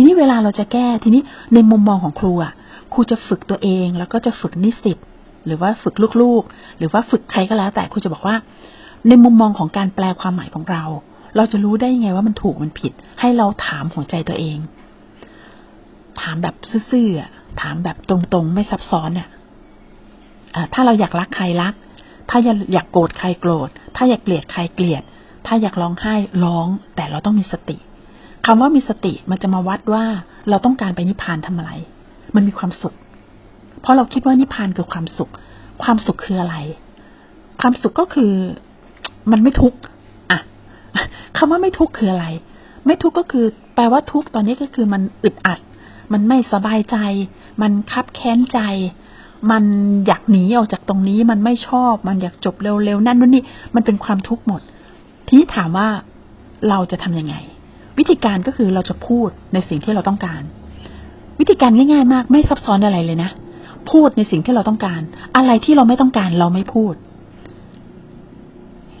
ทีนี้เวลาเราจะแก้ทีนี้ในมุมมองของครูอะครูจะฝึกตัวเองแล้วก็จะฝึกนิสิตหรือว่าฝึกลูกๆ หรือว่าฝึกใครก็แล้ว แต่ครูจะบอกว่า ในมุมมองของการแปลความหมายของเรา เราจะรู้ได้ยังไงว่ามันถูกมันผิด ให้เราถามหัวใจตัวเอง ถามแบบซื่อๆถามแบบตรงๆ ไม่ซับซ้อนอะถ้าเราอยากรักใครรัก ถ้าอยากโกรธใครโกรธ ถ้าอยากเกลียดใครเกลียด ถ้าอยากร้องไห้ร้อง แต่เราต้องมีสติ คำว่ามีสติมันจะมาวัดว่าเราต้องการไปนิพพานทำอะไร มันมีความสุข เพราะเราคิดว่านิพพานคือความสุข ความสุขคืออะไร ความสุขก็คือมันไม่ทุกข์อะคำว่าไม่ทุกข์คืออะไร ไม่ทุกข์ก็คือ แปลว่าทุกข์ตอนนี้ก็คือมันอึดอัด มันไม่สบายใจ มันคับแค้นใจ มันอยากหนีออกจากตรงนี้ มันไม่ชอบ มันอยากจบเร็วๆนั่นนู่นนี่ มันเป็นความทุกข์หมด ทีนี้ถามว่าเราจะทำยังไง วิธีการก็คือเราจะพูดในสิ่งที่เราต้องการ วิธีการง่ายๆมาก ไม่ซับซ้อนอะไรเลยนะ พูดในสิ่งที่เราต้องการ อะไรที่เราไม่ต้องการเราไม่พูด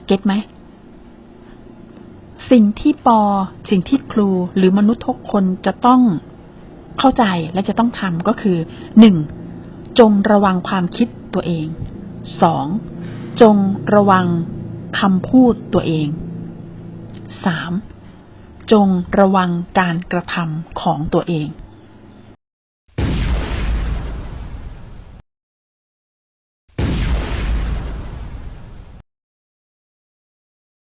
เก็ตไหมสิ่งที่ปอ สิ่งที่ครู หรือมนุษย์ทุกคนจะต้องเข้าใจและจะต้องทำก็คือหนึ่งจงระวังความคิดตัวเองสองจงระวังคำพูดตัวเองสาม จงระวังการกระทำของตัวเอง